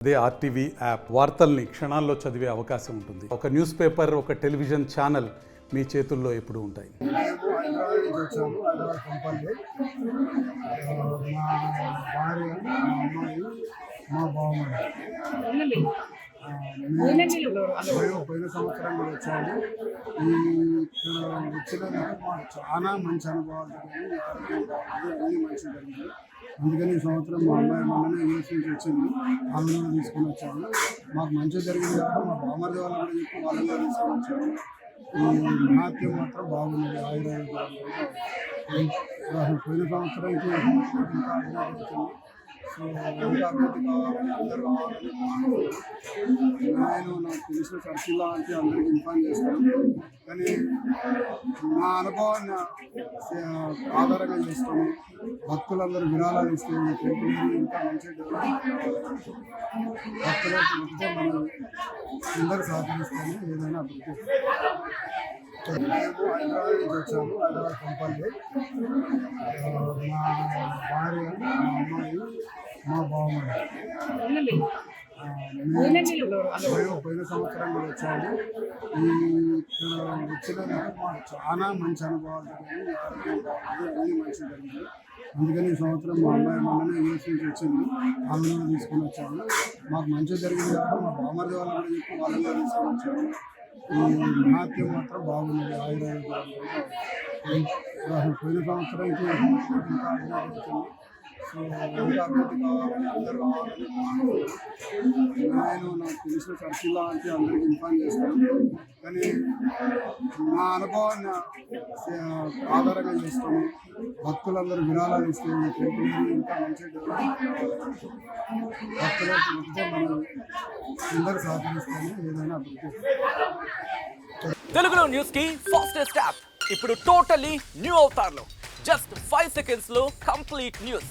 అదే RTV app వార్తల్ని క్షణాల్లో చదివే అవకాశం ఉంటుంది ఒక న్యూస్ పేపర్ ఒక టెలివిజన్ ఛానల్ మీ చేతుల్లో ఎప్పుడూ ఉంటాయి పోయిన సంవత్సరం కూడా వచ్చాము ఈ ఇక్కడ వచ్చినందుకు మాకు చాలా మంచి అనుభవాలు అన్ని మంచి జరిగింది అందుకని ఈ సంవత్సరం మా అమ్మాయి మొన్ననే యూఎస్ నుంచి వచ్చింది. ఆమెను కూడా తీసుకొని వచ్చాము మాకు మంచిగా జరిగింది కాబట్టి మా బామర్ది వాళ్ళు కూడా చెప్పి వాళ్ళు కూడా తీసుకొని వచ్చాము ఈ నాట్యం మాత్రం బాగుంది. ఆయుర్వేద పోయిన సంవత్సరం ఇంకా వచ్చింది. సో ఇంకా అభివృద్ధి కావాలని అందరూ కావాలని నేను నాకు తెలిసిన సర్కిల్లో అంటే అందరికి ఇన్ఫార్మ్ చేస్తాను. కానీ నా అనుభవాన్ని ఆధారంగా చేసుకొని భక్తులందరూ విరాళాలు ఇస్తే ఈ టెంపుల్ ఇంకా మంచిగా భక్తులకు వస్తే మనం అందరూ సహకరిస్తాము ఏదైనా అభివృద్ధి మేము హైదరాబాద్ నుంచి వచ్చాము హైదరాబాద్ కంపల్లి మా భార్య మా అమ్మాయి మా బావమ్మ పోయిన సంవత్సరం కూడా ఇక్కడ మాకు చాలా మంచి అనుభవాలు జరిగింది అన్ని మంచి జరిగింది అందుకని ఈ సంవత్సరం మా అమ్మాయి మొన్ననే యూఎస్ నుంచి వచ్చింది. ఆమెను తీసుకొని వచ్చాము మాకు మంచి జరిగింది కాబట్టి మా బామర్ది వాళ్ళు కూడా చెప్పి వాళ్ళని తీసుకొని వచ్చాము ఈ నాట్యం మాత్రం బాగుంది. ఆయుర్వేద పోయిన సంవత్సరం ఇంకా అభివృద్ధి కావాలని అందరూ కావాలని నేను నాకు తెలిసిన సర్కిల్లో అంటే అందరికి ఇన్ఫార్మ్ చేస్తాను కానీ నా అనుభవాన్ని ఆధారంగా చేసుకొని భక్తులందరూ విరాళాలు ఇస్తే ఈ టెంపుల్ ఇంకా మంచిగా భక్తులకు మనం అందరూ సహకరిస్తాము ఏదైనా అభివృద్ధి తెలుగులో న్యూస్కి ఫాస్టెస్ట్ యాప్ ఇప్పుడు టోటలీ న్యూ అవతార్లో జస్ట్ ఫైవ్ సెకండ్స్లో కంప్లీట్ న్యూస్